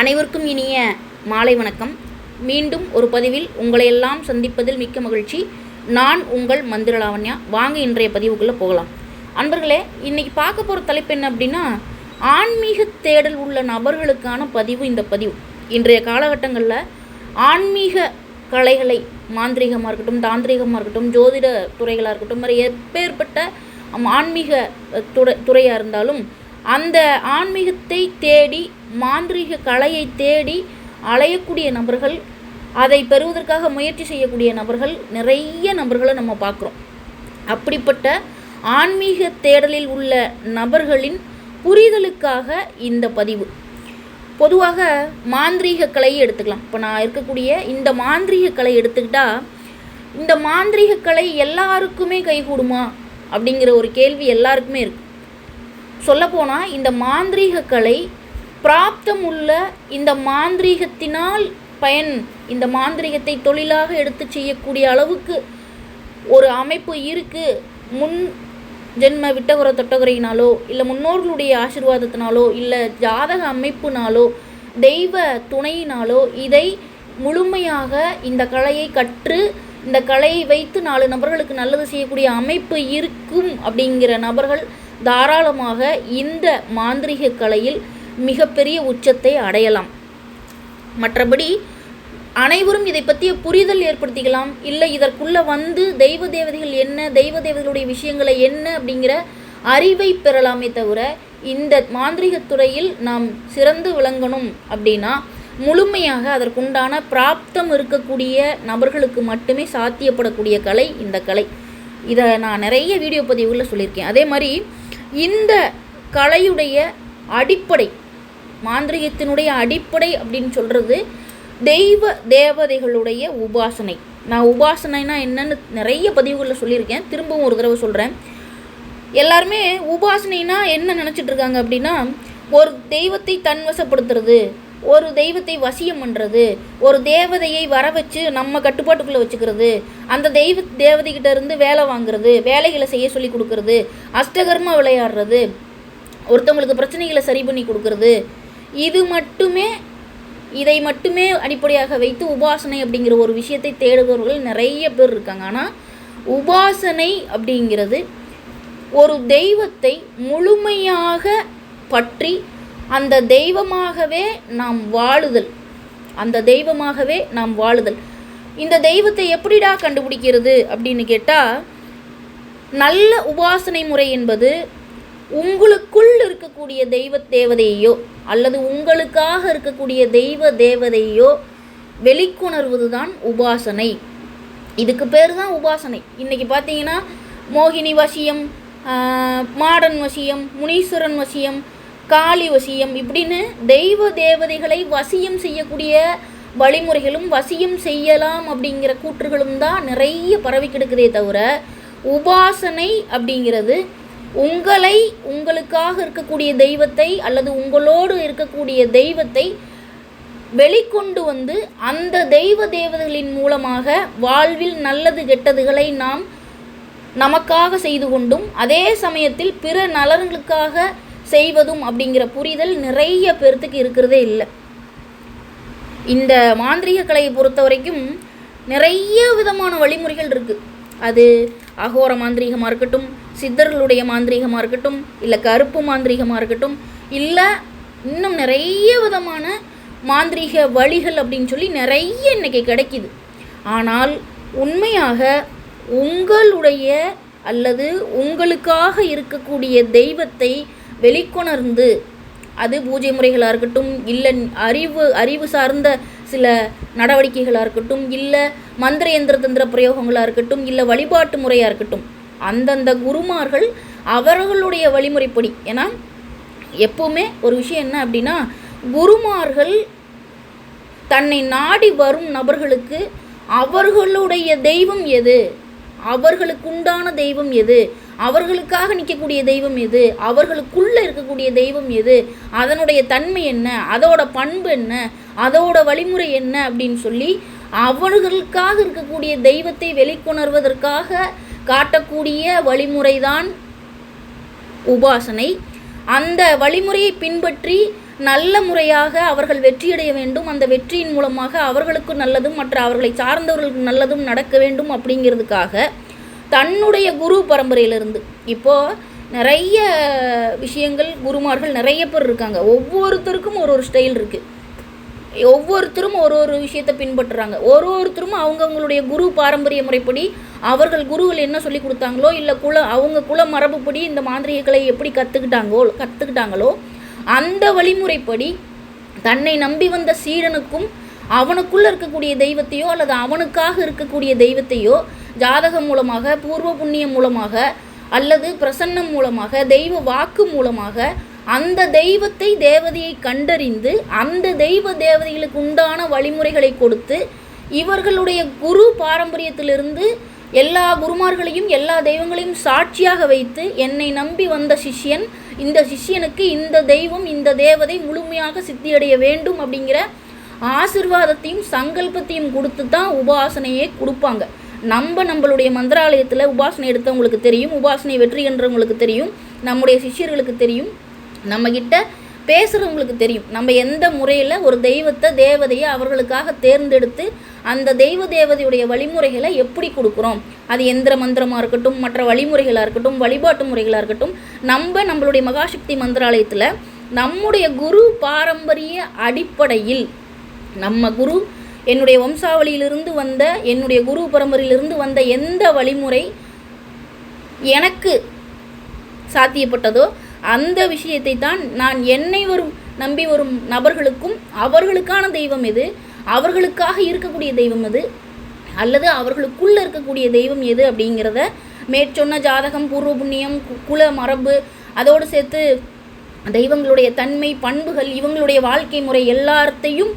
அனைவருக்கும் இனிய மாலை வணக்கம். மீண்டும் ஒரு பதிவில் உங்களையெல்லாம் சந்திப்பதில் மிக்க மகிழ்ச்சி. நான் உங்கள் மந்திரலாவண்யா வாங்க இன்றைய பதிவுக்குள்ளே போகலாம். அன்பர்களே இன்றைக்கி பார்க்க போகிற தலைப்பு என்ன அப்படின்னா ஆன்மீக தேடல் உள்ள நபர்களுக்கான பதிவு இந்த பதிவு. இன்றைய காலகட்டங்களில் ஆன்மீக கலைகளை மாந்திரீகமாக இருக்கட்டும் தாந்திரீகமாக இருக்கட்டும் ஜோதிட துறைகளாக இருக்கட்டும் மாதிரி எப்பேற்பட்ட ஆன்மீக துறை துறையாக இருந்தாலும் அந்த ஆன்மீகத்தை தேடி மாந்திரீக கலையை தேடி அலையக்கூடிய நபர்கள் அதை பெறுவதற்காக முயற்சி செய்யக்கூடிய நபர்கள் நிறைய நபர்களை நம்ம பார்க்குறோம். அப்படிப்பட்ட ஆன்மீக தேடலில் உள்ள நபர்களின் புரிதலுக்காக இந்த பதிவு. பொதுவாக மாந்திரீக கலையை எடுத்துக்கலாம். இப்போ நான் இருக்கக்கூடிய இந்த மாந்திரீக கலை எடுத்துக்கிட்டால் இந்த மாந்திரீக கலை எல்லாருக்குமே கைகூடுமா? அப்படிங்கிற ஒரு கேள்வி எல்லாருக்குமே இருக்குது சொல்லப்போனால் இந்த மாந்திரீக கலை பிராப்தம் உள்ள இந்த மாந்திரீகத்தினால் பயன் இந்த மாந்திரீகத்தை தொழிலாக எடுத்து செய்யக்கூடிய அளவுக்கு ஒரு அமைப்பு இருக்குது முன் ஜென்ம விட்டகுர தொட்டகுறையினாலோ இல்லை முன்னோர்களுடைய ஆசிர்வாதத்தினாலோ இல்லை ஜாதக அமைப்புனாலோ தெய்வ துணையினாலோ இதை முழுமையாக இந்த கலையை கற்று இந்த கலையை வைத்து நாலு நபர்களுக்கு நல்லது செய்யக்கூடிய அமைப்பு இருக்கும் அப்படிங்கிற நபர்கள் தாராளமாக இந்த மாந்திரீக கலையில் மிகப்பெரிய உச்சத்தை அடையலாம். மற்றபடி அனைவரும் இதை பற்றிய புரிதல் ஏற்படுத்திக்கலாம். இல்லை இதற்குள்ளே வந்து தெய்வ தேவதைகள் என்ன தெய்வ தேவதைகளுடைய விஷயங்களை என்ன அப்படிங்கிற அறிவை பெறலாமே தவிர இந்த மாந்திரீகத் துறையில் நாம் சிறந்து விளங்கணும் அப்படின்னா முழுமையாக அதற்குண்டான பிராப்தம் இருக்கக்கூடிய நபர்களுக்கு மட்டுமே சாத்தியப்படக்கூடிய கலை இந்த கலை. இதை நான் நிறைய வீடியோ பதிவுகளில் சொல்லியிருக்கேன். அதே மாதிரி இந்த கலையுடைய அடிப்படை மாந்திரிகத்தினுடைய அடிப்படை அப்படின்னு சொல்கிறது தெய்வ தேவதைகளுடைய உபாசனை. நான் உபாசனைனா என்னன்னு நிறைய பதிவுகளில் சொல்லியிருக்கேன். திரும்பவும் ஒரு தடவை சொல்கிறேன் எல்லாருமே உபாசனைனா என்ன நினச்சிட்டு இருக்காங்க அப்படின்னா ஒரு தெய்வத்தை தன்வசப்படுத்துறது ஒரு தெய்வத்தை வசியம் பண்ணுறது ஒரு தேவதையை வர வச்சு நம்ம கட்டுப்பாட்டுக்குள்ளே வச்சுக்கிறது அந்த தெய்வ தேவதைகிட்ட இருந்து வேலை வாங்குறது வேலைகளை செய்ய சொல்லி கொடுக்கறது அஷ்டகர்மா விளையாடுறது ஒருத்தவங்களுக்கு பிரச்சனைகளை சரி பண்ணி கொடுக்கறது இது மட்டுமே இதை மட்டுமே அடிப்படையாக வைத்து உபாசனை அப்படிங்கிற ஒரு விஷயத்தை தேடுபவர்கள் நிறைய பேர் இருக்காங்க. ஆனால் உபாசனை அப்படிங்கிறது ஒரு தெய்வத்தை முழுமையாக பற்றி அந்த தெய்வமாகவே நாம் வாழுதல். அந்த தெய்வமாகவே நாம் வாழுதல். இந்த தெய்வத்தை எப்படிடா கண்டுபிடிக்கிறது அப்படின்னு கேட்டால் நல்ல உபாசனை முறை என்பது உங்களுக்குள் இருக்கக்கூடிய தெய்வ தேவதையோ அல்லது உங்களுக்காக இருக்கக்கூடிய தெய்வ தேவதையோ வெளிக்கொணர்வது தான் உபாசனை. இதுக்கு பேர் தான் உபாசனை. இன்றைக்கி பார்த்தீங்கன்னா மோகினி வசியம் மாடன் வசியம் முனீஸ்வரன் வசியம் காளி வசியம் இப்படின்னு தெய்வ தேவதைகளை வசியம் செய்யக்கூடிய வழிமுறைகளும் வசியம் செய்யலாம் அப்படிங்கிற கூற்றுகளும் தான் நிறைய பரவி கிடக்குதே தவிர உபாசனை அப்படிங்கிறது உங்களை உங்களுக்காக இருக்கக்கூடிய தெய்வத்தை அல்லது உங்களோடு இருக்கக்கூடிய தெய்வத்தை வெளிக்கொண்டு வந்து அந்த தெய்வ தேவதைகளின் மூலமாக வாழ்வில் நல்லது கெட்டதுகளை நாம் நமக்காக செய்து கொண்டும் அதே சமயத்தில் பிற நலன்களுக்காக செய்வதும் அப்படிங்கிற புரிதல் நிறைய பேர்த்துக்கு இருக்கிறதே இல்லை. இந்த மாந்திரீக கலையை பொறுத்த வரைக்கும் நிறைய விதமான வழிமுறைகள் இருக்குது அது அகோர மாந்திரீகமாக இருக்கட்டும் சித்தர்களுடைய மாந்திரீகமாக இருக்கட்டும் இல்லை கருப்பு மாந்திரீகமாக இருக்கட்டும் இல்லை இன்னும் நிறைய விதமான மாந்திரீக வழிகள் அப்படின்னு சொல்லி நிறைய இன்னைக்கு கிடைக்கிது. ஆனால் உண்மையாக உங்களுடைய அல்லது உங்களுக்காக இருக்கக்கூடிய தெய்வத்தை வெளிக்கொணர்ந்து அது பூஜை முறைகளாக இருக்கட்டும் இல்லை அறிவு அறிவு சார்ந்த சில நடவடிக்கைகளாக இருக்கட்டும் இல்லை மந்திர எந்திர தந்திர பிரயோகங்களாக இருக்கட்டும் இல்லை வழிபாட்டு முறையாக இருக்கட்டும் அந்தந்த குருமார்கள் அவர்களுடைய வழிமுறைப்படி. ஏன்னா எப்போவுமே ஒரு விஷயம் என்ன அப்படின்னா குருமார்கள் தன்னை நாடி வரும் நபர்களுக்கு அவர்களுடைய தெய்வம் எது? அவர்களுக்குண்டான தெய்வம் எது? அவர்களுக்காக நிற்கக்கூடிய தெய்வம் எது? அவர்களுக்குள்ளே இருக்கக்கூடிய தெய்வம் எது? அதனுடைய தன்மை என்ன? அதோட பண்பு என்ன? அதோட வழிமுறை என்ன? அப்படின்னு சொல்லி அவர்களுக்காக இருக்கக்கூடிய தெய்வத்தை வெளிக்கொணர்வதற்காக காட்டக்கூடிய வழிமுறைதான் உபாசனை. அந்த வழிமுறையை பின்பற்றி நல்ல முறையாக அவர்கள் வெற்றியடைய வேண்டும். அந்த வெற்றியின் மூலமாக அவர்களுக்கு நல்லதும் மற்ற அவர்களை சார்ந்தவர்களுக்கு நல்லதும் நடக்க வேண்டும் அப்படிங்கிறதுக்காக தன்னுடைய குரு பரம்பரையிலிருந்து. இப்போது நிறைய விஷயங்கள் குருமார்கள் நிறைய பேர் இருக்காங்க. ஒவ்வொருத்தருக்கும் ஒரு ஒரு ஸ்டைல் இருக்குது ஒவ்வொருத்தரும் ஒரு ஒரு விஷயத்தை பின்பற்றுறாங்க. ஒரு ஒருத்தரும் அவங்கவுங்களுடைய குரு பாரம்பரிய முறைப்படி அவர்கள் குருவில் என்ன சொல்லி கொடுத்தாங்களோ இல்லை குல அவங்க குல மரபுப்படி இந்த மாந்திரிகங்களை எப்படி கற்றுக்கிட்டாங்களோ கற்றுக்கிட்டாங்களோ அந்த வழிமுறைப்படி தன்னை நம்பி வந்த சீடனுக்கும் அவனுக்குள்ளே இருக்கக்கூடிய தெய்வத்தையோ அல்லது அவனுக்காக இருக்கக்கூடிய தெய்வத்தையோ ஜாதகம் மூலமாக பூர்வ புண்ணியம் மூலமாக அல்லது பிரசன்னம் மூலமாக தெய்வ வாக்கு மூலமாக அந்த தெய்வத்தை தேவதையை கண்டறிந்து அந்த தெய்வ தேவதைகளுக்கு உண்டான வழிமுறைகளை கொடுத்து இவர்களுடைய குரு பாரம்பரியத்திலிருந்து எல்லா குருமார்களையும் எல்லா தெய்வங்களையும் சாட்சியாக வைத்து என்னை நம்பி வந்த சிஷ்யன் இந்த சிஷ்யனுக்கு இந்த தெய்வம் இந்த தேவதை முழுமையாக சித்தியடைய வேண்டும் அப்படிங்கிற ஆசிர்வாதத்தையும் சங்கல்பத்தையும் கொடுத்து தான் உபாசனையே கொடுப்பாங்க. நம்ம நம்மளுடைய மந்திராலயத்தில் உபாசனை எடுத்தவங்களுக்கு தெரியும் உபாசனை வெற்றி என்றவங்களுக்கு தெரியும் நம்முடைய சிஷ்யர்களுக்கு தெரியும். நம்மக்கிட்ட பேசுகிறவங்களுக்கு தெரியும். நம்ம எந்த முறையில் ஒரு தெய்வத்தை தேவதையை அவர்களுக்காக தேர்ந்தெடுத்து அந்த தெய்வ தேவதையுடைய வழிமுறைகளை எப்படி கொடுக்குறோம்? அது எந்திர மந்திரமாக இருக்கட்டும் மற்ற வழிமுறைகளாக இருக்கட்டும் வழிபாட்டு முறைகளாக இருக்கட்டும் நம்ம நம்மளுடைய மகாசக்தி மந்திராலயத்தில் நம்முடைய குரு பாரம்பரிய அடிப்படையில் நம்ம குரு என்னுடைய வம்சாவளியிலிருந்து வந்த என்னுடைய குரு பரம்பரையிலிருந்து வந்த எந்த வழிமுறை எனக்கு சாத்தியப்பட்டதோ அந்த விஷயத்தை தான் நான் என்னை வரும் நம்பி வரும் நபர்களுக்கும் அவர்களுக்கான தெய்வம் எது? அவர்களுக்காக இருக்கக்கூடிய தெய்வம் எது? அல்லது அவர்களுக்குள்ளே இருக்கக்கூடிய தெய்வம் எது அப்படிங்கிறத மேற்சொன்ன ஜாதகம் பூர்வ புண்ணியம் கு- குல மரபு அதோடு சேர்த்து தெய்வங்களுடைய தன்மை பண்புகள் இவங்களுடைய வாழ்க்கை முறை எல்லாத்தையும்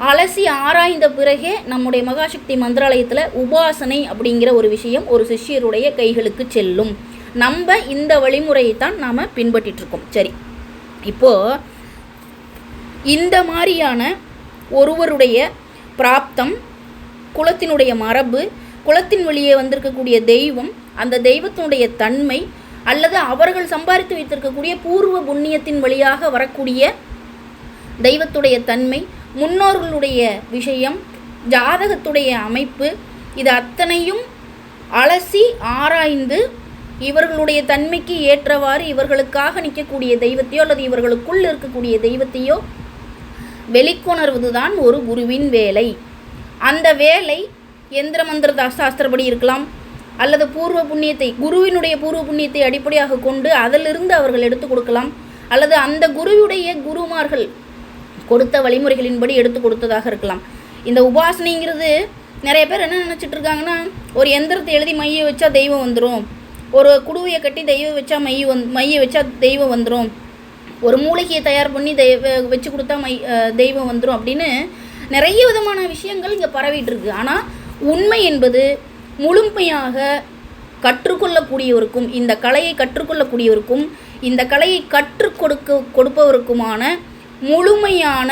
அலசி ஆராய்ந்த பிறகே நம்முடைய மகாசக்தி மந்திராலயத்தில் உபாசனை அப்படிங்கிற ஒரு விஷயம் ஒரு சிஷ்யருடைய கைகளுக்கு செல்லும். நம்ம இந்த வழிமுறையை தான் நாம் பின்பற்றிட்டுருக்கோம். சரி. இப்போது இந்த மாதிரியான ஒருவருடைய பிராப்தம் குலத்தினுடைய மரபு குலத்தின் வழியே வந்திருக்கக்கூடிய தெய்வம் அந்த தெய்வத்தினுடைய தன்மை அல்லது அவர்கள் சம்பாதித்து வைத்திருக்கக்கூடிய பூர்வ புண்ணியத்தின் வழியாக வரக்கூடிய தெய்வத்துடைய தன்மை முன்னோர்களுடைய விஷயம் ஜாதகத்துடைய அமைப்பு இது அத்தனையும் அலசி ஆராய்ந்து இவர்களுடைய தன்மைக்கு ஏற்றவாறு இவர்களுக்காக நிற்கக்கூடிய தெய்வத்தையோ அல்லது இவர்களுக்குள் இருக்கக்கூடிய தெய்வத்தையோ வெளிக்கொணர்வது தான் ஒரு குருவின் வேலை. அந்த வேலை எந்திர மந்திர தா- சாஸ்திரப்படி இருக்கலாம். அல்லது பூர்வ புண்ணியத்தை குருவினுடைய பூர்வ புண்ணியத்தை அடிப்படையாக கொண்டு அதிலிருந்து அவர்கள் எடுத்து கொடுக்கலாம். அல்லது அந்த குருவுடைய குருமார்கள் கொடுத்த வழிமுறைகளின்படி எடுத்து கொடுத்ததாக இருக்கலாம். இந்த உபாசனைங்கிறது நிறைய பேர் என்ன நினச்சிட்டு இருக்காங்கன்னா ஒரு எந்திரத்தை எழுதி மைய வச்சா தெய்வம் வந்துடும் ஒரு குடுவையை கட்டி தெய்வம் வச்சா மைய வந் மைய வச்சா தெய்வம் வந்துடும் ஒரு மூலிகையை தயார் பண்ணி தெய்வ வச்சு கொடுத்தா மை தெய்வம் வந்துடும் அப்படின்னு நிறைய விதமான விஷயங்கள் இங்கே பரவிட்டு இருக்கு ஆனால் உண்மை என்பது முழுமையாக கற்றுக்கொள்ளக்கூடியவருக்கும் இந்த கலையை கற்றுக்கொள்ளக்கூடியவருக்கும் இந்த கலையை கற்றுக் கொடுக்க கொடுப்பவருக்குமான முழுமையான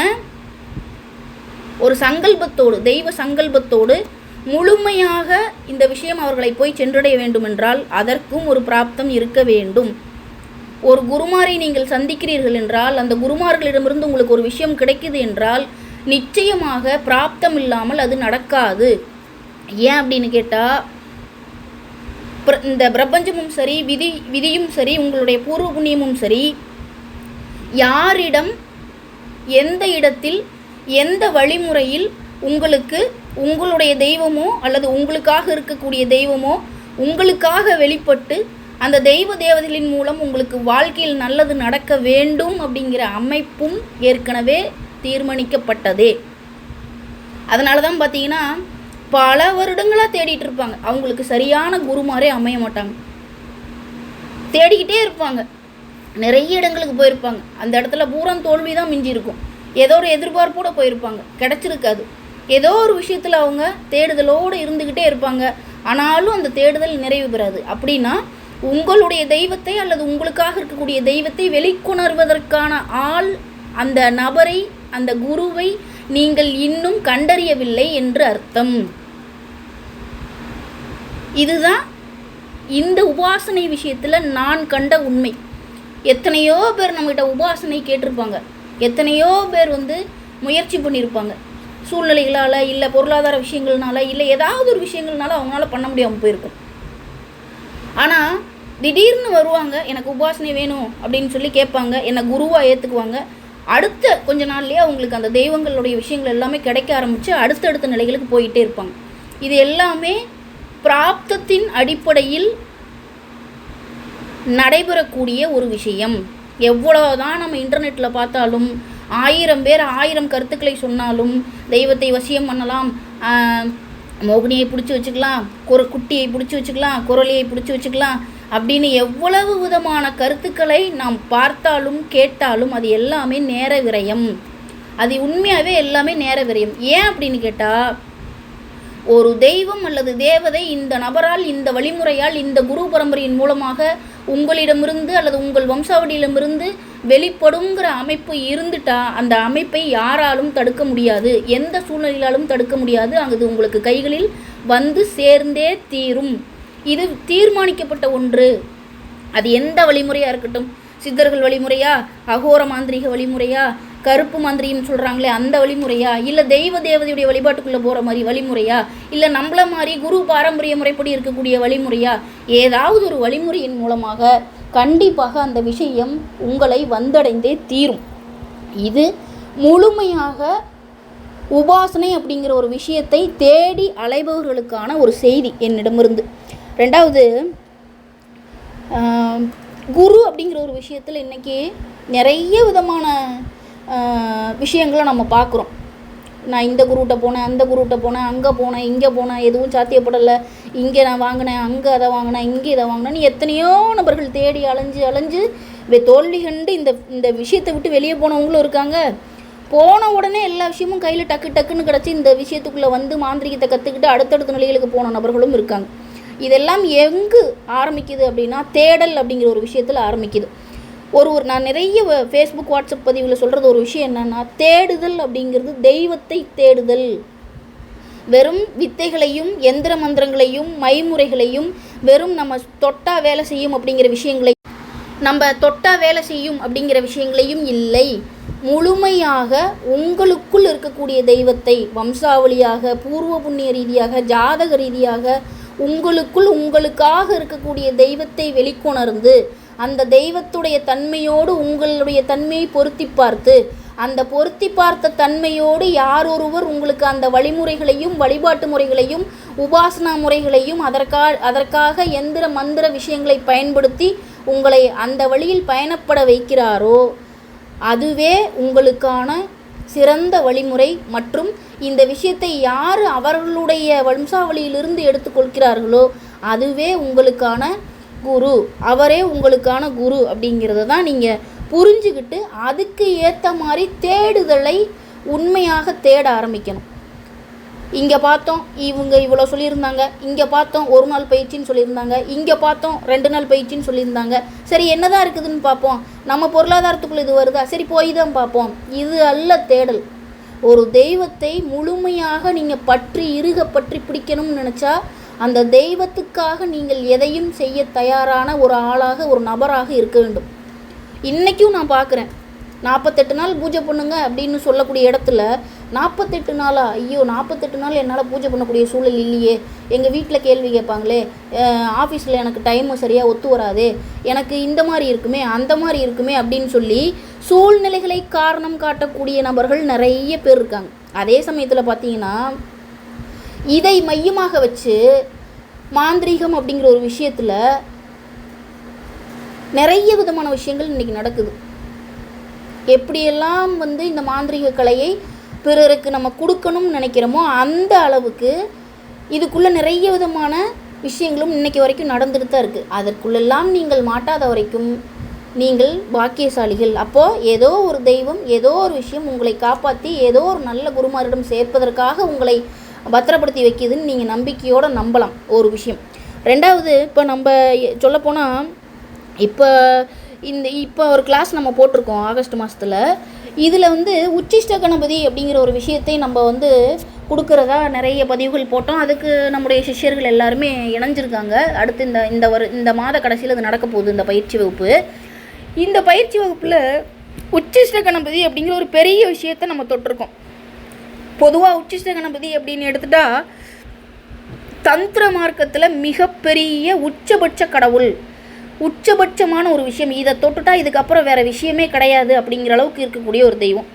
ஒரு சங்கல்பத்தோடு தெய்வ சங்கல்பத்தோடு முழுமையாக இந்த விஷயம் அவர்களை போய் சென்றடைய வேண்டுமென்றால் அதற்கும் ஒரு பிராப்தம் இருக்க வேண்டும். ஒரு குருமாரை நீங்கள் சந்திக்கிறீர்கள் என்றால் அந்த குருமார்களிடமிருந்து உங்களுக்கு ஒரு விஷயம் கிடைக்குது என்றால் நிச்சயமாக பிராப்தம் இல்லாமல் அது நடக்காது. ஏன் அப்படின்னு கேட்டால் இந்த பிரபஞ்சமும் சரி விதி விதியும் சரி உங்களுடைய பூர்வ புண்ணியமும் சரி யாரிடம் எந்த இடத்தில் எந்த வழிமுறையில் உங்களுக்கு உங்களுடைய தெய்வமோ அல்லது உங்களுக்காக இருக்கக்கூடிய தெய்வமோ உங்களுக்காக வெளிப்பட்டு அந்த தெய்வ தேவதைகளின் மூலம் உங்களுக்கு வாழ்க்கையில் நல்லது நடக்க வேண்டும் அப்படிங்கிற அமைப்பும் ஏற்கனவே தீர்மானிக்கப்பட்டதே. அதனால தான் பார்த்தீங்கன்னா பல வருடங்களாக தேடிட்டு இருப்பாங்க. அவங்களுக்கு சரியான குருமாரே அமைய மாட்டாங்க. தேடிக்கிட்டே இருப்பாங்க. நிறைய இடங்களுக்கு போயிருப்பாங்க. அந்த இடத்துல பூரம் தோல்வி தான் மிஞ்சி இருக்கும் ஏதோ ஒரு எதிர்பார்ப்போட போயிருப்பாங்க. கிடச்சிருக்காது. ஏதோ ஒரு விஷயத்தில் அவங்க தேடுதலோடு இருந்துக்கிட்டே இருப்பாங்க. ஆனாலும் அந்த தேடுதல் நிறைவு பெறாது. அப்படின்னா உங்களுடைய தெய்வத்தை அல்லது உங்களுக்காக இருக்கக்கூடிய தெய்வத்தை வெளிக்கொணர்வதற்கான ஆள் அந்த நபரை அந்த குருவை நீங்கள் இன்னும் கண்டறியவில்லை என்று அர்த்தம். இதுதான் இந்த உபாசனை விஷயத்தில் நான் கண்ட உண்மை. எத்தனையோ பேர் நம்மகிட்ட உபாசனை கேட்டிருப்பாங்க. எத்தனையோ பேர் வந்து முயற்சி பண்ணியிருப்பாங்க. சூழ்நிலைகளால் இல்லை பொருளாதார விஷயங்கள்னால இல்லை ஏதாவது ஒரு விஷயங்கள்னால அவங்களால பண்ண முடியாமல் போயிருக்கும். ஆனால் திடீர்னு வருவாங்க எனக்கு உபாசனை வேணும் அப்படின்னு சொல்லி கேட்பாங்க என்னை குருவாக ஏற்றுக்குவாங்க அடுத்த கொஞ்ச நாள்லேயே அவங்களுக்கு அந்த தெய்வங்களுடைய விஷயங்கள் எல்லாமே கிடைக்க ஆரம்பித்து அடுத்தடுத்த நிலைகளுக்கு போயிட்டே இருப்பாங்க. இது எல்லாமே பிராப்தத்தின் அடிப்படையில் நடைபெறக்கூடிய ஒரு விஷயம். எவ்வளோ தான் நம்ம இன்டர்நெட்டில் பார்த்தாலும் ஆயிரம் பேர் ஆயிரம் கருத்துக்களை சொன்னாலும் தெய்வத்தை வசியம் பண்ணலாம். மோகினியை பிடிச்சி வச்சுக்கலாம் குர குட்டியை பிடிச்சி வச்சுக்கலாம் குரலியை பிடிச்சி வச்சுக்கலாம் அப்படின்னு எவ்வளவு விதமான கருத்துக்களை நாம் பார்த்தாலும் கேட்டாலும் அது எல்லாமே நேர விரயம். அது உண்மையாகவே எல்லாமே நேர விரயம். ஏன் அப்படின்னு கேட்டால் ஒரு தெய்வம் அல்லது தேவதை இந்த நபரால் இந்த வழிமுறையால் இந்த குரு பரம்பரையின் மூலமாக உங்களிடமிருந்து அல்லது உங்கள் வம்சாவளியிடமிருந்து வெளிப்படுங்கிற அமைப்பு இருந்துட்டா அந்த அமைப்பை யாராலும் தடுக்க முடியாது. எந்த சூழ்நிலையாலும் தடுக்க முடியாது. அங்கு உங்களுக்கு கைகளில் வந்து சேர்ந்தே தீரும். இது தீர்மானிக்கப்பட்ட ஒன்று. அது எந்த வழிமுறையாக இருக்கட்டும். சித்தர்கள் வழிமுறையா? அகோர மாந்திரீக வழிமுறையா? கருப்பு மாந்திரின்னு சொல்கிறாங்களே அந்த வழிமுறையா? இல்லை தெய்வ தேவதையுடைய வழிபாட்டுக்குள்ளே போகிற மாதிரி வழிமுறையா? இல்லை நம்மள மாதிரி குரு பாரம்பரிய முறைப்படி இருக்கக்கூடிய வழிமுறையா? ஏதாவது ஒரு வழிமுறையின் மூலமாக கண்டிப்பாக அந்த விஷயம் உங்களை வந்தடைந்தே தீரும். இது முழுமையாக உபாசனை அப்படிங்கிற ஒரு விஷயத்தை தேடி அலைபவர்களுக்கான ஒரு செய்தி என்னிடமிருந்து. ரெண்டாவது குரு அப்படிங்கிற ஒரு விஷயத்தில் இன்றைக்கி நிறைய விதமான விஷயங்களை நம்ம பார்க்குறோம். நான் இந்த குருட்ட போனேன் அந்த குருட்ட போனேன் அங்கே போனேன் இங்கே போனேன் எதுவும் சாத்தியப்படலை. இங்கே நான் வாங்கினேன் அங்கே அதை வாங்கினேன் இங்கே இதை வாங்கினேன்னு எத்தனையோ நபர்கள் தேடி அலைஞ்சு அலைஞ்சு வே- தோல்வி கண்டு இந்த இந்த விஷயத்தை விட்டு வெளியே போனவங்களும் இருக்காங்க. போன உடனே எல்லா விஷயமும் கையில் டக்கு டக்குன்னு கிடச்சி இந்த விஷயத்துக்குள்ளே வந்து மாந்திரிகத்தை கற்றுக்கிட்டு அடுத்தடுத்த நிலைகளுக்கு போன நபர்களும் இருக்காங்க. இதெல்லாம் எங்கு ஆரம்பிக்குது அப்படின்னா தேடல் அப்படிங்கிற ஒரு விஷயத்தில் ஆரம்பிக்குது. ஒரு ஒரு நான் நிறைய ஃபேஸ்புக் வாட்ஸ்அப் பதிவில் சொல்கிறது ஒரு விஷயம் என்னென்னா தேடுதல் அப்படிங்கிறது தெய்வத்தை தேடுதல். வெறும் வித்தைகளையும் எந்திர மந்திரங்களையும் மைமுறைகளையும் வெறும் நம்ம தொட்டா வேலை செய்யும் அப்படிங்கிற விஷயங்களை நம்ம தொட்டா வேலை செய்யும் அப்படிங்கிற விஷயங்களையும் இல்லை. முழுமையாக உங்களுக்குள் இருக்கக்கூடிய தெய்வத்தை வம்சாவளியாக பூர்வ புண்ணிய ரீதியாக ஜாதக ரீதியாக உங்களுக்குள் உங்களுக்காக இருக்கக்கூடிய தெய்வத்தை வெளிக்கொணர்ந்து அந்த தெய்வத்துடைய தன்மையோடு உங்களுடைய தன்மையை பொருத்தி பார்த்து அந்த பொருத்தி பார்த்த தன்மையோடு யார் ஒருவர் உங்களுக்கு அந்த வழிமுறைகளையும் வழிபாட்டு முறைகளையும் உபாசனா முறைகளையும் அதற்கா அதற்காக எந்திர மந்திர விஷயங்களை பயன்படுத்தி உங்களை அந்த வழியில் பயணப்பட வைக்கிறாரோ அதுவே உங்களுக்கான சிறந்த வழிமுறை மற்றும் இந்த விஷயத்தை யார் அவர்களுடைய வம்சாவளியிலிருந்து எடுத்துக்கொள்கிறார்களோ அதுவே உங்களுக்கான குரு. அவரே உங்களுக்கான குரு அப்படிங்கிறத தான் நீங்கள் புரிஞ்சுக்கிட்டு அதுக்கு ஏற்ற மாதிரி தேடுதலை உண்மையாக தேட ஆரம்பிக்கணும். இங்கே பார்த்தோம் இவங்க இவ்வளோ சொல்லியிருந்தாங்க. இங்கே பார்த்தோம் ஒரு நாள் பயிற்சின்னு சொல்லியிருந்தாங்க. இங்கே பார்த்தோம் ரெண்டு நாள் பயிற்சின்னு சொல்லியிருந்தாங்க. சரி என்னதான் இருக்குதுன்னு பார்ப்போம். நம்ம பொருளாதாரத்துக்குள்ளே இது வருதா? சரி போய் தான் பார்ப்போம். இது அல்ல தேடல். ஒரு தெய்வத்தை முழுமையாக நீங்கள் பற்றி இருக பற்றி பிடிக்கணும்னு நினச்சா அந்த தெய்வத்துக்காக நீங்கள் எதையும் செய்ய தயாரான ஒரு ஆளாக ஒரு நபராக இருக்க வேண்டும். இன்றைக்கும் நான் பார்க்குறேன். நாற்பத்தெட்டு நாள் பூஜை பண்ணுங்க அப்படின்னு சொல்லக்கூடிய இடத்துல நாற்பத்தெட்டு நாளா? ஐயோ நாற்பத்தெட்டு நாள் என்னால் பூஜை பண்ணக்கூடிய சூழல் இல்லையே. எங்கள் வீட்டில் கேள்வி கேட்பாங்களே. ஆஃபீஸில் எனக்கு டைமு சரியாக ஒத்து வராதே. எனக்கு இந்த மாதிரி இருக்குமே அந்த மாதிரி இருக்குமே அப்படின்னு சொல்லி சூழ்நிலைகளை காரணம் காட்டக்கூடிய நபர்கள் நிறைய பேர் இருக்காங்க. அதே சமயத்தில் பார்த்தீங்கன்னா இதை மையமாக வச்சு மாந்திரீகம் அப்படிங்கிற ஒரு விஷயத்தில் நிறைய விதமான விஷயங்கள் இன்றைக்கி நடக்குது. எப்படியெல்லாம் வந்து இந்த மாந்திரீக கலையை பிறருக்கு நம்ம கொடுக்கணும்னு நினைக்கிறோமோ அந்த அளவுக்கு இதுக்குள்ளே நிறைய விதமான விஷயங்களும் இன்னைக்கு வரைக்கும் நடந்துட்டு தான் இருக்குது அதற்குள்ளெல்லாம் நீங்கள் மாட்டாத வரைக்கும் நீங்கள் பாக்கியசாலிகள். அப்போது ஏதோ ஒரு தெய்வம் ஏதோ ஒரு விஷயம் உங்களை காப்பாற்றி ஏதோ ஒரு நல்ல குருமாரிடம் சேர்ப்பதற்காக உங்களை பத்திரப்படுத்தி வைக்கிதுன்னு நீங்கள் நம்பிக்கையோடு நம்பலாம் ஒரு விஷயம். ரெண்டாவது இப்போ நம்ம சொல்லப்போனால் இப்போ இந்த இப்போ ஒரு கிளாஸ் நம்ம போட்டிருக்கோம் ஆகஸ்ட் மாதத்தில் இதில் வந்து உச்சிஷ்ட கணபதி அப்படிங்கிற ஒரு விஷயத்தை நம்ம வந்து கொடுக்குறதா நிறைய பதிவுகள் போட்டோம். அதுக்கு நம்முடைய சிஷ்யர்கள் எல்லாருமே இணைஞ்சிருக்காங்க. அடுத்து இந்த இந்த வரு இந்த மாத கடைசியில் அது நடக்க போகுது இந்த பயிற்சி வகுப்பு. இந்த பயிற்சி வகுப்பில் உச்சிஷ்ட கணபதி அப்படிங்கிற ஒரு பெரிய விஷயத்தை நம்ம தொட்டிருக்கோம். பொதுவாக உச்சிஷ்ட கணபதி அப்படின்னு எடுத்துட்டா தந்திர மார்க்கத்தில் மிகப்பெரிய உச்சபட்ச கடவுள் உச்சபட்சமான ஒரு விஷயம். இதை தொட்டுட்டா இதுக்கப்புறம் வேற விஷயமே கிடையாது அப்படிங்கிற அளவுக்கு இருக்கக்கூடிய ஒரு தெய்வம்.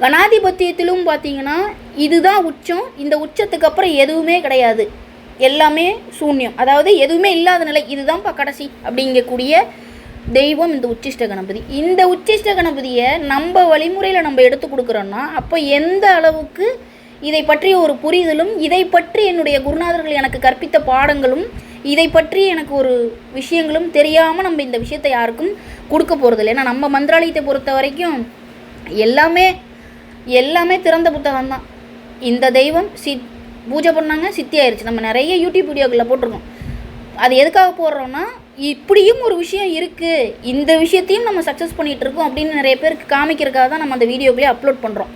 கணாதிபத்தியத்திலும் பார்த்தீங்கன்னா இதுதான் உச்சம். இந்த உச்சத்துக்கு அப்புறம் எதுவுமே கிடையாது. எல்லாமே சூன்யம். அதாவது எதுவுமே இல்லாத நிலை. இதுதான்ப்பா கடைசி அப்படிங்கக்கூடிய தெய்வம் இந்த உச்சிஷ்ட கணபதி. இந்த உச்சிஷ்ட கணபதியை நம்ம வழிமுறையில் நம்ம எடுத்து கொடுக்குறோன்னா அப்போ எந்த அளவுக்கு இதை பற்றிய ஒரு புரிதலும் இதை பற்றி என்னுடைய குருநாதர்கள் எனக்கு கற்பித்த பாடங்களும் இதை பற்றி எனக்கு ஒரு விஷயங்களும் தெரியாமல் நம்ம இந்த விஷயத்தை யாருக்கும் கொடுக்க போகிறதில்ல ஏன்னா நம்ம மந்திராலயத்தை பொறுத்த வரைக்கும் எல்லாமே எல்லாமே திறந்த புத்தகம் தான். இந்த தெய்வம் சி பூஜை பண்ணாங்க சித்தி ஆயிடுச்சு நம்ம நிறைய யூடியூப் வீடியோக்களில் போட்டிருக்கோம். அது எதுக்காக போடுறோன்னா இப்படியும் ஒரு விஷயம் இருக்குது இந்த விஷயத்தையும் நம்ம சக்ஸஸ் பண்ணிகிட்டு இருக்கோம் அப்படின்னு நிறைய பேருக்கு காமிக்கிறதுக்காக தான் நம்ம அந்த வீடியோக்குள்ளே அப்லோட் பண்ணுறோம்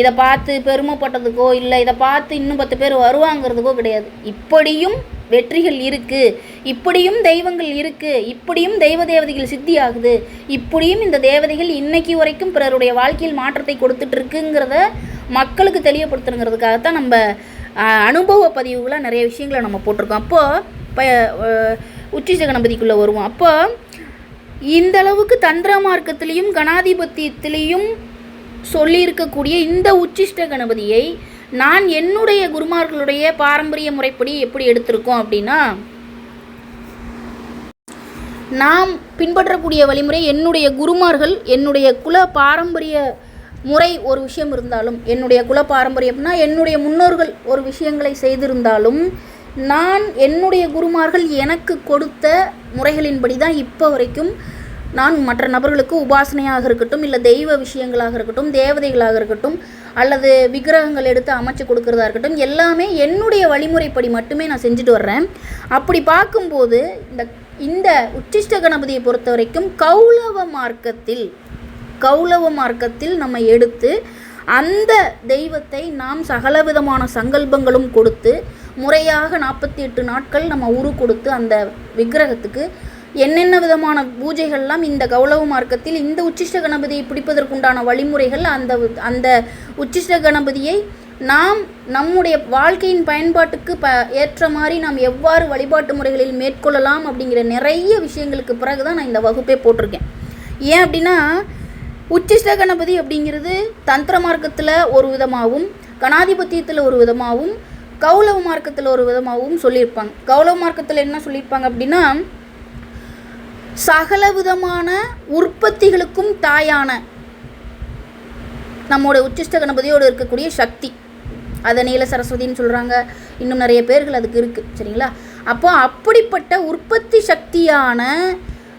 இதை பார்த்து பெருமைப்பட்டதுக்கோ இல்லை இதை பார்த்து இன்னும் பத்து பேர் வருவாங்கிறதுக்கோ கிடையாது. இப்படியும் வெற்றிகள் இருக்குது இப்படியும் தெய்வங்கள் இருக்குது இப்படியும் தெய்வ தேவதைகள் சித்தி ஆகுது இப்படியும் இந்த தேவதைகள் இன்னைக்கு வரைக்கும் பிறருடைய வாழ்க்கையில் மாற்றத்தை கொடுத்துட்டு இருக்குங்கிறத மக்களுக்கு தெளிவுபடுத்தணுங்கிறதுக்காகத்தான் நம்ம அனுபவ பதிவுகளாக நிறைய விஷயங்களை நம்ம போட்டிருக்கோம். அப்போது இப்போ உச்சி கணபதிக்குள்ளே வருவோம். அப்போ இந்த அளவுக்கு தந்திர மார்க்கத்திலையும் கணாதிபத்தியத்திலையும் சொல்லியிருக்கக்கூடிய இந்த உச்சிஷ்ட கணபதியை நான் என்னுடைய குருமார்களுடைய பாரம்பரிய முறைப்படி எப்படி எடுத்திருக்கோம் அப்படின்னா நாம் பின்பற்றக்கூடிய வழிமுறை என்னுடைய குருமார்கள் என்னுடைய குல பாரம்பரிய முறை ஒரு விஷயம் இருந்தாலும் என்னுடைய குல பாரம்பரியம்னா என்னுடைய முன்னோர்கள் ஒரு விஷயங்களை செய்திருந்தாலும் நான் என்னுடைய குருமார்கள் எனக்கு கொடுத்த முறைகளின்படி தான் இப்போ வரைக்கும் நான் மற்ற நபர்களுக்கு உபாசனையாக இருக்கட்டும் இல்லை தெய்வ விஷயங்களாக இருக்கட்டும் தேவதைகளாக இருக்கட்டும் அல்லது விக்கிரகங்கள் எடுத்து அமைச்சு கொடுக்கறதா இருக்கட்டும் எல்லாமே என்னுடைய வழிமுறைப்படி மட்டுமே நான் செஞ்சுட்டு வர்றேன். அப்படி பார்க்கும்போது இந்த இந்த உச்சிஷ்ட கணபதியை பொறுத்த வரைக்கும் கௌலவ மார்க்கத்தில் கௌளவ மார்க்கத்தில் நம்ம எடுத்து அந்த தெய்வத்தை நாம் சகலவிதமான சங்கல்பங்களும் கொடுத்து முறையாக நாற்பத்தி எட்டு நாட்கள் நம்ம உரு கொடுத்து அந்த விக்கிரகத்துக்கு என்னென்ன விதமான பூஜைகள்லாம் இந்த கௌளவ மார்க்கத்தில் இந்த உச்சிஷ்ட கணபதியை பிடிப்பதற்குண்டான வழிமுறைகள் அந்த அந்த உச்சிஷ்ட கணபதியை நாம் நம்முடைய வாழ்க்கையின் பயன்பாட்டுக்கு ப ஏற்ற மாதிரி நாம் எவ்வாறு வழிபாட்டு முறைகளில் மேற்கொள்ளலாம் அப்படிங்கிற நிறைய விஷயங்களுக்கு பிறகு தான் நான் இந்த வகுப்பே போட்டிருக்கேன். ஏன் அப்படின்னா உச்சிஷ்ட கணபதி அப்படிங்கிறது தந்திர மார்க்கத்தில் ஒரு விதமாகவும் கணாதிபத்தியத்தில் ஒரு விதமாகவும் கௌளவ மார்க்கத்தில் ஒரு விதமாகவும் சொல்லியிருப்பாங்க. கௌளவ மார்க்கத்தில் என்ன சொல்லியிருப்பாங்க அப்படின்னா சகல விதமான உற்பத்திகளுக்கும் தாயான நம்மோட உச்சிஷ்ட கணபதியோடு இருக்கக்கூடிய சக்தி. அதை நீல சரஸ்வதின்னு சொல்கிறாங்க இன்னும் நிறைய பேர்கள் அதுக்கு இருக்குது சரிங்களா? அப்போ அப்படிப்பட்ட உற்பத்தி சக்தியான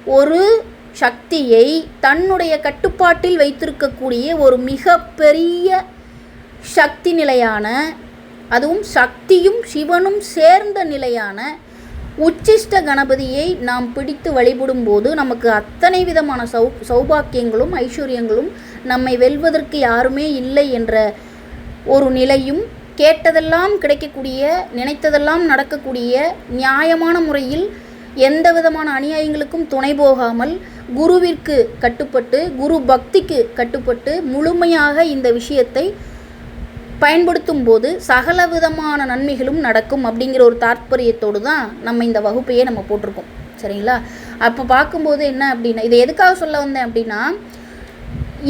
ஒரு சக்தியை தன்னுடைய கட்டுப்பாட்டில் வைத்திருக்கக்கூடிய ஒரு மிகப்பெரிய சக்தி நிலையான அதுவும் சக்தியும் சிவனும் சேர்ந்த நிலையான உச்சிஷ்ட கணபதியை நாம் பிடித்து வழிபடும் போது நமக்கு அத்தனை விதமான சௌ சௌபாக்கியங்களும் ஐஸ்வர்யங்களும் நம்மை வெல்வதற்கு யாருமே இல்லை என்ற ஒரு நிலையும் கேட்டதெல்லாம் கிடைக்கக்கூடிய நினைத்ததெல்லாம் நடக்கக்கூடிய நியாயமான முறையில் எந்த விதமான அநியாயங்களுக்கும் துணை போகாமல் குருவிற்கு கட்டுப்பட்டு குரு பக்திக்கு கட்டுப்பட்டு முழுமையாக இந்த விஷயத்தை பயன்படுத்தும் போது சகல விதமான நன்மைகளும் நடக்கும் அப்படிங்கிற ஒரு தாற்பயத்தோடு தான் நம்ம இந்த வகுப்பையே நம்ம போட்டிருக்கோம். சரிங்களா? அப்போ பார்க்கும்போது என்ன அப்படின்னா இதை எதுக்காக சொல்ல வந்தேன் அப்படின்னா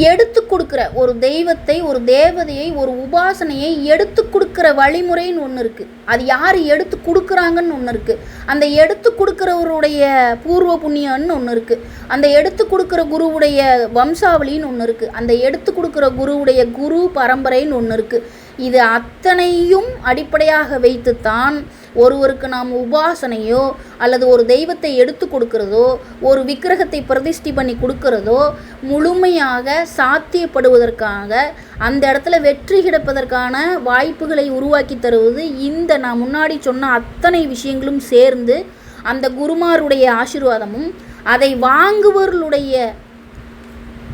எடுத்து கொடுக்குற ஒரு தெய்வத்தை ஒரு தேவதையை ஒரு உபாசனையை எடுத்து கொடுக்குற வழிமுறைன்னு ஒன்று இருக்குது அது யார் எடுத்து கொடுக்குறாங்கன்னு ஒன்று இருக்குது அந்த எடுத்து கொடுக்குறவருடைய பூர்வ புண்ணியம்னு ஒன்று இருக்குது அந்த எடுத்து கொடுக்குற குருவுடைய வம்சாவளின்னு ஒன்று இருக்குது அந்த எடுத்து கொடுக்குற குருவுடைய குரு பரம்பரைன்னு ஒன்று இருக்குது இது அத்தனையும் அடிப்படையாக வைத்துத்தான் ஒருவருக்கு நாம் உபாசனையோ அல்லது ஒரு தெய்வத்தை எடுத்து கொடுக்கிறதோ ஒரு விக்கிரகத்தை பிரதிஷ்டி பண்ணி கொடுக்கறதோ முழுமையாக சாத்தியப்படுவதற்காக அந்த இடத்துல வெற்றி கிடப்பதற்கான வாய்ப்புகளை உருவாக்கி தருவது இந்த நான் முன்னாடி சொன்ன அத்தனை விஷயங்களும் சேர்ந்து அந்த குருமாருடைய ஆசீர்வாதமும் அதை வாங்குபவர்களுடைய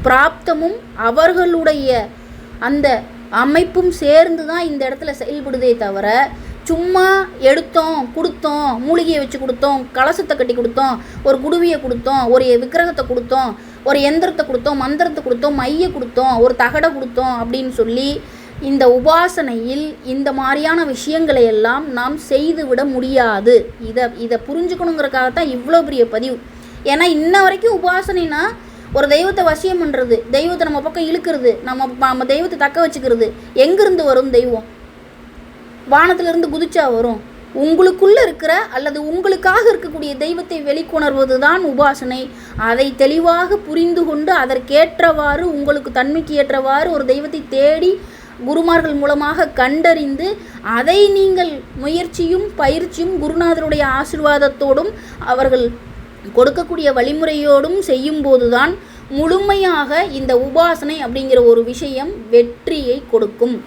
பிராப்தமும் அவர்களுடைய அந்த அமைப்பும் சேர்ந்து தான் இந்த இடத்துல செயல்படுதே தவிர சும்மா எடுத்தோம் கொடுத்தோம் மூலிகையை வச்சு கொடுத்தோம் கலசத்தை கட்டி கொடுத்தோம் ஒரு குடுவியை கொடுத்தோம் ஒரு விக்கிரகத்தை கொடுத்தோம் ஒரு எந்திரத்தை கொடுத்தோம் மந்திரத்தை கொடுத்தோம் மைய கொடுத்தோம் ஒரு தகடை கொடுத்தோம் அப்படின்னு சொல்லி இந்த உபாசனையில் இந்த மாதிரியான விஷயங்களை எல்லாம் நாம் செய்துவிட முடியாது. இதை இதை புரிஞ்சுக்கணுங்கிறக்காகத்தான் இவ்வளோ பெரிய பதிவு. ஏன்னா இன்ன வரைக்கும் உபாசனைனா ஒரு தெய்வத்தை வசியம் பண்ணுறது தெய்வத்தை நம்ம பக்கம் இழுக்கிறது நம்ம நம்ம தெய்வத்தை தக்க வச்சுக்கிறது எங்கேருந்து வரும் தெய்வம்? வானத்திலிருந்து குதிச்சா வரும். உங்களுக்குள்ளே இருக்கிற அல்லது உங்களுக்காக இருக்கக்கூடிய தெய்வத்தை வெளிக்கொணர்வது தான் உபாசனை. அதை தெளிவாக புரிந்து கொண்டு அதற்கேற்றவாறு உங்களுக்கு தன்மைக்கு ஏற்றவாறு ஒரு தெய்வத்தை தேடி குருமார்கள் மூலமாக கண்டறிந்து அதை நீங்கள் முயற்சியும் பயிற்சியும் குருநாதருடைய ஆசிர்வாதத்தோடும் அவர்கள் கொடுக்கக்கூடிய வழிமுறையோடும் செய்யும்போதுதான் முழுமையாக இந்த உபாசனை அப்படிங்கிற ஒரு விஷயம் வெற்றியை கொடுக்கும்.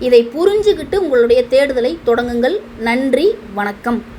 இதை புரிஞ்சுக்கிட்டு உங்களுடைய தேடுதலை தொடங்குங்கள். நன்றி வணக்கம்.